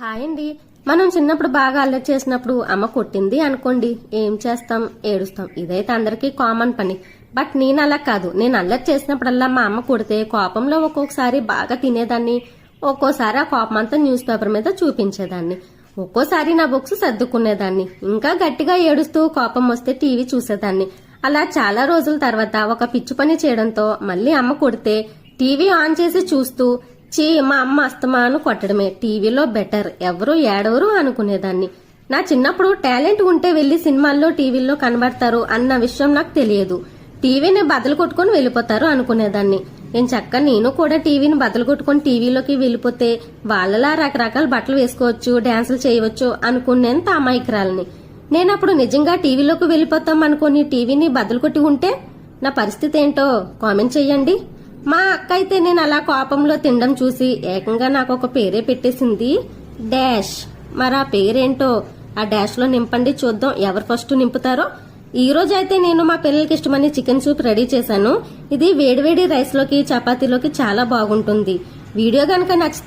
Hi అండి మనం చిన్నప్పుడు బాగా అల్లరి చేసినప్పుడు అమ్మ కొట్టింది అనుకోండి. ఏం చేస్తాం? ఏడుస్తాం. ఇదైతే అందరికీ కామన్ పని. బట్ నేను అలా కాదు. నేను అల్లరి చేసినప్పుడల్లా మా అమ్మ కొడితే కోపంలో ఒక్కొక్కసారి బాగా తినేదాన్ని. ఒక్కోసారి ఆ కోపం అంతా న్యూస్ పేపర్ మీద చూపించేదాన్ని. ఒక్కోసారి నా బుక్స్ సర్దుకునేదాన్ని. ఇంకా గట్టిగా ఏడుస్తూ కోపం వస్తే టీవీ చూసేదాన్ని. అలా చాలా రోజుల తర్వాత ఒక పిచ్చి పని చేయడంతో మళ్ళీ అమ్మ కొడితే టీవీ ఆన్ చేసి చూస్తూ చీ మా అమ్మ అస్తమాను కొట్టడమే. టీవీలో బెటర్. ఎవరు ఏడవరు అనుకునేదాన్ని. నా చిన్నప్పుడు టాలెంట్ ఉంటే వెళ్ళి సినిమాల్లో టీవీల్లో కనబడతారు అన్న విషయం నాకు తెలియదు. టీవీని బదులు కొట్టుకొని వెళ్ళిపోతారు అనుకునేదాన్ని. నేను చక్క నేను కూడా టీవీని బదులు కొట్టుకొని టీవీలోకి వెళ్ళిపోతే వాళ్ళలా రకరకాల బట్టలు వేసుకోవచ్చు డాన్సులు చేయవచ్చు అనుకునేంత అమాయకురాలని. నేను అప్పుడు నిజంగా టీవీలోకి వెళ్ళిపోతాం అనుకుని టీవీని బదులు కొట్టి ఉంటే నా పరిస్థితి ఏంటో కామెంట్ చెయ్యండి మా అక్క అయితే నేను అలా కోపంలో తినడం చూసి ఏకంగా నాకు ఒక పేరే పెట్టేసింది. డాష్. మరి ఆ పేరేంటో ఆ డాష్లో నింపండి చూద్దాం. ఎవరు ఫస్ట్ నింపుతారో? ఈ రోజు అయితే నేను మా పిల్లలకి ఇష్టమని చికెన్ సూప్ రెడీ చేశాను. ఇది వేడివేడి రైస్లోకి చపాతీలోకి చాలా బాగుంటుంది. వీడియో కనుక నచ్చితే